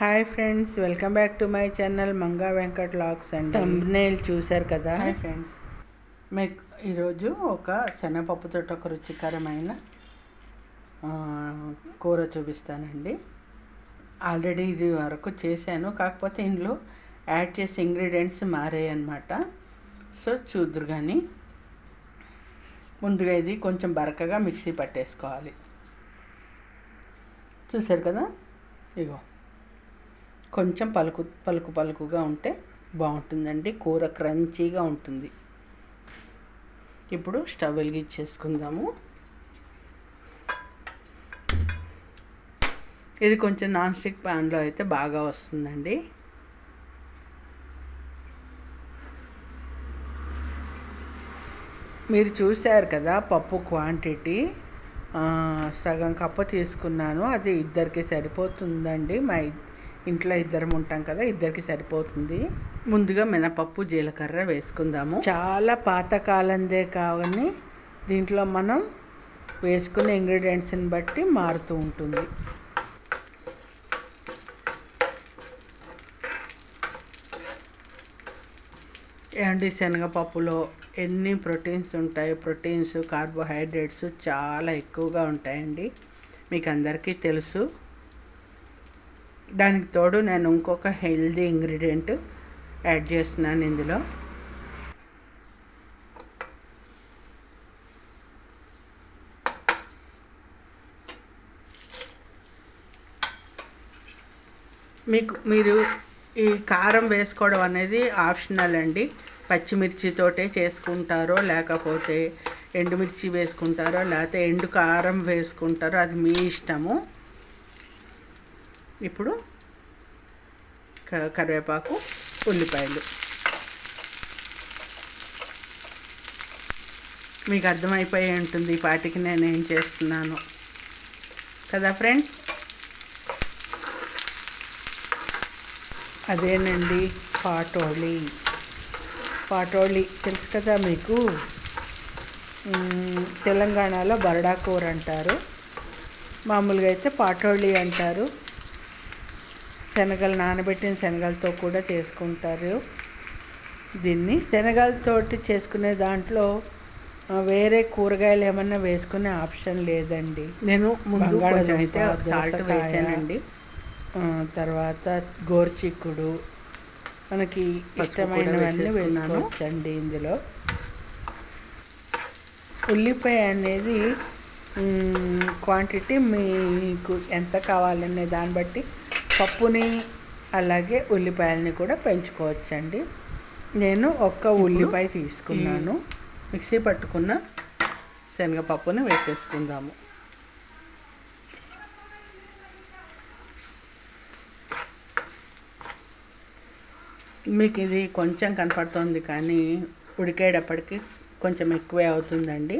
Hi friends welcome back to my channel Manga Venkat looks and thumbnail చూశారు కదా? Hi friends మీకు ఈరోజు ఒక శనగపప్పుతో ఒక రుచికరమైన కూర చూపిస్తానండి. ఆల్రెడీ ఇది వరకు చేశాను. కాకపోతే ఇందులో యాడ్ చేసే ఇంగ్రీడియంట్స్ మారాయి అనమాట సో చూద్దరు కానీ ముందుగా ఇది కొంచెం బరకగా మిక్సీ పట్టేసుకోవాలి. చూసారు కదా? ఇగో. కొంచెం పలుకు పలుకు పలుకుగా ఉంటే బాగుంటుందండి. కూర క్రంచీగా ఉంటుంది. ఇప్పుడు స్టవ్ వెలిగించేసుకుందాము. ఇది కొంచెం నాన్ స్టిక్ ప్యాన్లో అయితే బాగా వస్తుందండి. మీరు చూశారు కదా పప్పు క్వాంటిటీ. సగం కప్పు తీసుకున్నాను. అది ఇద్దరికి సరిపోతుందండి. మా ఇంట్లో ఇద్దరం ఉంటాం కదా ఇద్దరికి సరిపోతుంది. ముందుగా మినపప్పు జీలకర్ర వేసుకుందాము. చాలా పాతకాలందే కావని దీంట్లో మనం వేసుకునే ఇంగ్రీడియంట్స్ని బట్టి మారుతూ ఉంటుంది. ఏమండి శనగపప్పులో ఎన్ని ప్రోటీన్స్ ఉంటాయి ప్రోటీన్స్ కార్బోహైడ్రేట్స్ చాలా ఎక్కువగా ఉంటాయండి. మీకు అందరికీ తెలుసు. దానికి తోడు నేను ఇంకొక హెల్దీ ఇంగ్రీడియంట్ యాడ్ చేస్తున్నాను ఇందులో. మీకు మీరు ఈ కారం వేసుకోవడం అనేది ఆప్షనల్ అండి. పచ్చిమిర్చితోటే చేసుకుంటారో లేకపోతే ఎండుమిర్చి వేసుకుంటారో లేకపోతే ఎండు కారం వేసుకుంటారో అది మీ ఇష్టము. ఇప్పుడు క- కరివేపాకు ఉల్లిపాయలు. మీకు అర్థమైపోయి ఉంటుంది ఈ పాటికి నేను ఏం చేస్తున్నాను. కదా ఫ్రెండ్స్? అదేనండి పాటోళి. పాటోళి తెలుసు కదా మీకు? తెలంగాణలో బరడా కూర అంటారు. మామూలుగా అయితే పాటోళి అంటారు. శనగలు నానబెట్టిన శనగలతో కూడా చేసుకుంటారు. దీన్ని శనగలతోటి చేసుకునే దాంట్లో వేరే కూరగాయలు ఏమన్నా వేసుకునే ఆప్షన్ లేదండి. నేను ముందు అయితే సాల్ట్ వేసానండి. తర్వాత గోరుచిక్కుడు మనకి ఇష్టమైనవన్నీ. వేసుకోవచ్చండి ఇందులో. ఉల్లిపాయ అనేది క్వాంటిటీ మీకు ఎంత కావాలనే దాన్ని బట్టి పప్పుని అలాగే ఉల్లిపాయలని కూడా పెంచుకోవచ్చండి. నేను ఒక్క ఉల్లిపాయ తీసుకున్నాను. మిక్సీ పట్టుకున్న శనగపప్పుని వేసేసుకుందాము. మీకు ఇది కొంచెం కనపడుతుంది కానీ ఉడికేటప్పటికి కొంచెం ఎక్కువే అవుతుందండి.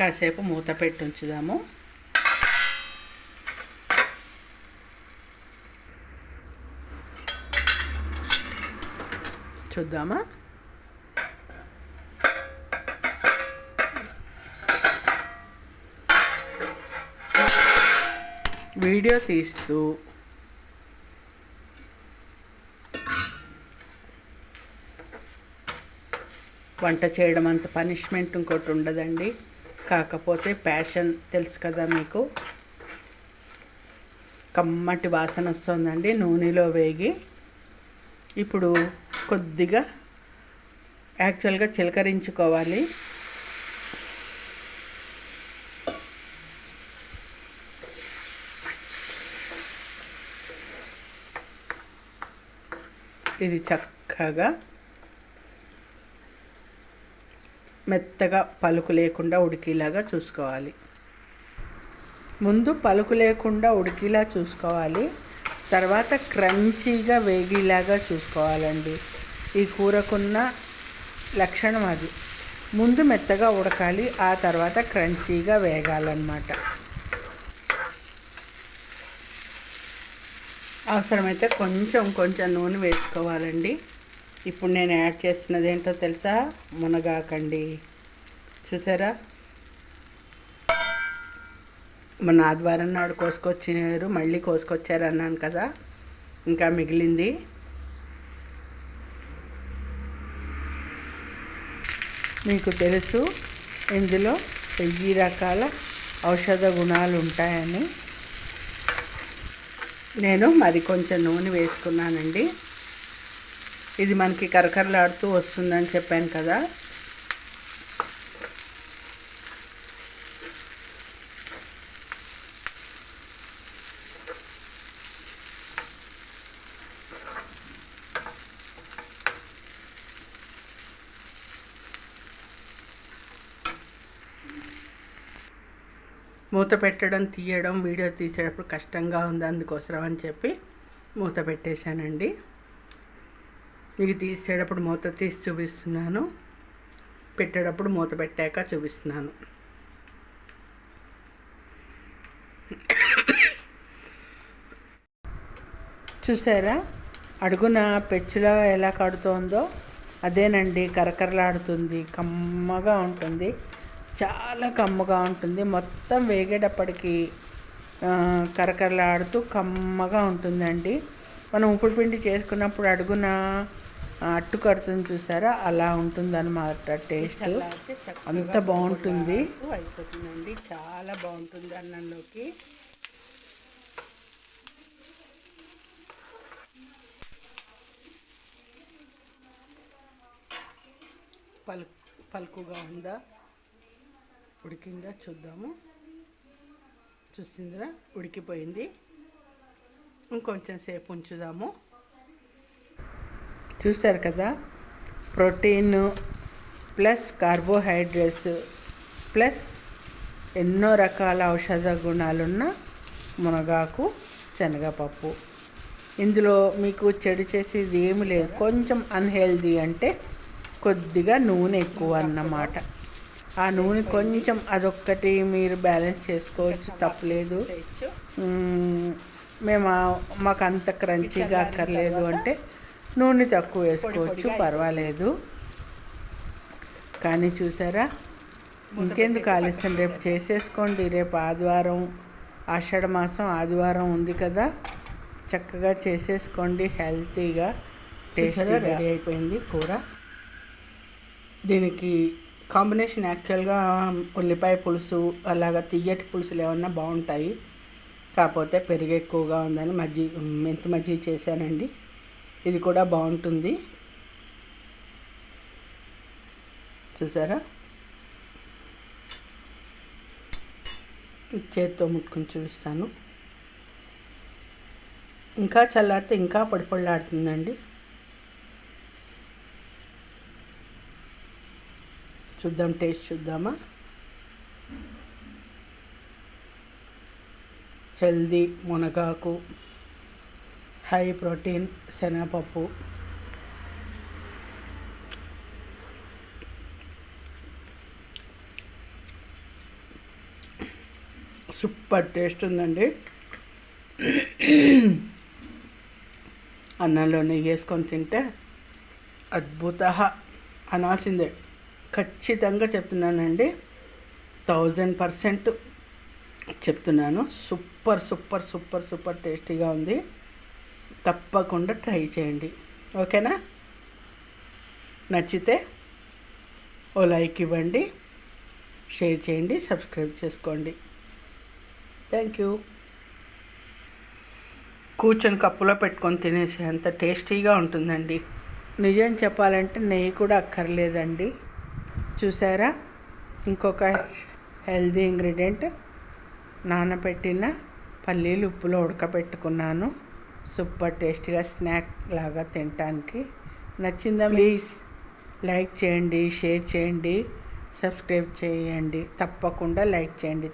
కాసేపు మూత పెట్టి ఉంచుదాము. చూద్దామా? వీడియో తీస్తూ వంట చేయడం అంత పనిష్మెంట్ ఇంకోటి ఉండదండి. కాకపోతే ప్యాషన్ తెలుసు కదా మీకు. కమ్మటి వాసన వస్తుందండి నూనెలో వేగి. ఇప్పుడు కొద్దిగా యాక్చువల్గా చిలకరించుకోవాలి. ఇది చక్కగా మెత్తగా పలుకు లేకుండా ఉడికేలాగా చూసుకోవాలి. ముందు పలుకు లేకుండా ఉడికేలా చూసుకోవాలి. తర్వాత క్రంచీగా వేగేలాగా చూసుకోవాలండి. ఈ కూరకున్న లక్షణం అది. ముందు మెత్తగా ఉడకాలి ఆ తర్వాత క్రంచీగా వేగాలన్నమాట. అవసరమైతే కొంచెం కొంచెం నూనె వేసుకోవాలండి. ఇప్పుడు నేను యాడ్ చేస్తున్నది ఏంటో తెలుసా? మునగాకండి. చూసారా? మొన్న ఆదివారం నాడు కోసుకొచ్చినారు మళ్ళీ కోసుకొచ్చారు అన్నాను కదా? ఇంకా మిగిలింది. మీకు తెలుసు ఇందులో వెయ్యి రకాల ఔషధ గుణాలు ఉంటాయని. నేను మరి కొంచెం నూనె వేసుకున్నానండి. ఇది మనకి కరకరలాడుతూ వస్తుందని చెప్పాను కదా. మూత పెట్టడం తీయడం వీడియో తీసేటప్పుడు కష్టంగా ఉంది అందుకోసం అని చెప్పి మూత పెట్టేశానండి. మీకు తీసేటప్పుడు మూత తీసి చూపిస్తున్నాను. పెట్టేటప్పుడు మూత పెట్టాక చూపిస్తున్నాను. చూసారా? అడుగున పెచ్చులా ఎలా కడుతోందో అదేనండి. కరకరలాడుతుంది. కమ్మగా ఉంటుంది. చాలా కమ్మగా ఉంటుంది. మొత్తం వేగేటప్పటికి కరకరలాడుతూ కమ్మగా ఉంటుందండి. మనం ఉప్పుడు పిండి చేసుకున్నప్పుడు అడుగున అట్టు కడుతుంది చూసారా? అలా ఉంటుందన్నమాట టేస్ట్. చల్లారితే చక్కగా అంత బాగుంటుంది. అయిపోతుందండి. చాలా బాగుంటుంది అన్నంలోకి. పలు పలుకుగా ఉందా? ఉడికిందా? చూద్దాము. చూసిందిరా? ఉడికిపోయింది. ఇంకొంచెం సేపు ఉంచుదాము. చూసారు కదా? ప్రోటీన్ ప్లస్ కార్బోహైడ్రేట్స్ ప్లస్ ఎన్నో రకాల ఔషధ గుణాలున్న మునగాకు శనగపప్పు. ఇందులో మీకు చెడు చేసేది ఏమి లేదు. కొంచెం అన్హెల్దీ అంటే కొద్దిగా నూనె ఎక్కువ అన్నమాట. ఆ నూనె కొంచెం అదొక్కటి మీరు బ్యాలెన్స్ చేసుకోవచ్చు తప్పలేదు. మ్మ్, మాకు అంత క్రంచీగా అక్కర్లేదు అంటే నూనె తక్కువ వేసుకోవచ్చు పర్వాలేదు. కానీ చూసారా? ఇంకెందుకు ఆలస్యం? రేపు చేసేసుకోండి. రేపు ఆదివారం ఆషాఢ మాసం ఆదివారం ఉంది కదా. చక్కగా చేసేసుకోండి. హెల్తీగా టేస్టీగా రెడీ అయిపోయింది కూర. దీనికి కాంబినేషన్ యాక్చువల్గా ఉల్లిపాయ పులుసు అలాగా తియ్యటి పులుసులు ఏమన్నా బాగుంటాయి. కాకపోతే పెరుగు ఎక్కువగా ఉందని మజ్జి మెంతి మజ్జి చేశానండి. ఇది కూడా బాగుంటుంది. చూసారా? చేత్తో ముట్టుకుని చూపిస్తాను. ఇంకా చల్లారితే ఇంకా పొడిపొడలాడుతుందండి చూద్దాం టేస్ట్ చూద్దామా? హెల్దీ మునగాకు హై ప్రోటీన్ శనగపప్పు. సూపర్ టేస్ట్ ఉందండి. అన్నంలో నెయ్యి వేసుకొని తింటే అద్భుత అనాల్సిందే. ఖచ్చితంగా చెప్తున్నానండి. థౌజండ్ పర్సెంట్ చెప్తున్నాను. సూపర్ సూపర్ సూపర్ సూపర్ టేస్టీగా ఉంది. తప్పకుండా ట్రై చేయండి. ఓకేనా? నచ్చితే ఓ లైక్ ఇవ్వండి షేర్ చేయండి సబ్స్క్రైబ్ చేసుకోండి. Thank you. కూర్చొని కప్పులో పెట్టుకొని తినేసే అంత టేస్టీగా ఉంటుందండి. నిజం చెప్పాలంటే నెయ్యి కూడా అక్కర్లేదండి. చూసారా? ఇంకొక హెల్దీ ఇంగ్రీడియంట్ నానబెట్టిన పల్లీలు ఉప్పులో ఉడకబెట్టుకున్నాను. సూపర్ టేస్టీగా స్నాక్ లాగా తినటానికి నచ్చిందా ప్లీజ్ లైక్ చేయండి షేర్ చేయండి సబ్స్క్రైబ్ చేయండి. తప్పకుండా లైక్ చేయండి.